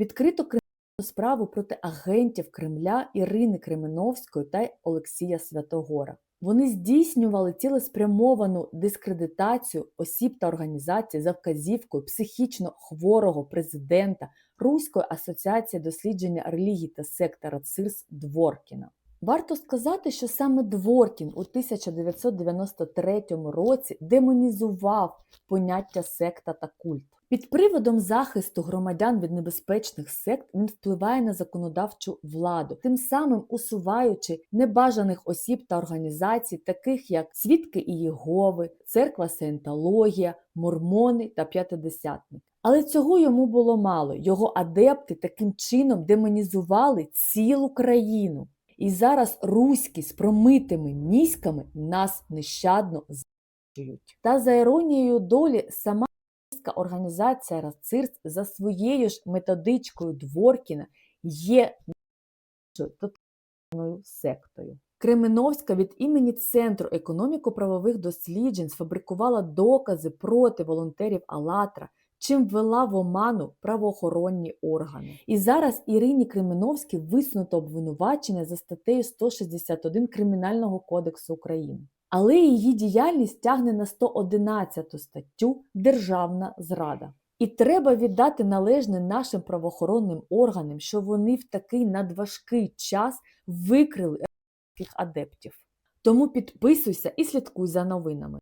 Відкрито справу проти агентів Кремля Ірини Кременовської та Олексія Святогора. Вони здійснювали цілеспрямовану дискредитацію осіб та організацій за вказівкою психічно хворого президента Руської асоціації дослідження релігій та сектора ЦИРС Дворкіна. Варто сказати, що саме Дворкін у 1993 році демонізував поняття секта та культ. Під приводом захисту громадян від небезпечних сект він впливає на законодавчу владу, тим самим усуваючи небажаних осіб та організацій, таких як Свідки і Єгови, Церква Саєнтологія, Мормони та П'ятидесятник. Але цього йому було мало. Його адепти таким чином демонізували цілу країну. І зараз руські з промитими мізками нас нещадно знищують. Та за іронією долі сама російська організація РАЦИРС за своєю ж методичкою Дворкіна є тотальною сектою. Кременовська від імені Центру економіко-правових досліджень сфабрикувала докази проти волонтерів АЛАТРА, чим ввела в оману правоохоронні органи. І зараз Ірині Кременовській висунуто обвинувачення за статтею 161 Кримінального кодексу України. Але її діяльність тягне на 111 статтю Державна зрада. І треба віддати належне нашим правоохоронним органам, що вони в такий надважкий час викрили адептів. Тому підписуйся і слідкуй за новинами.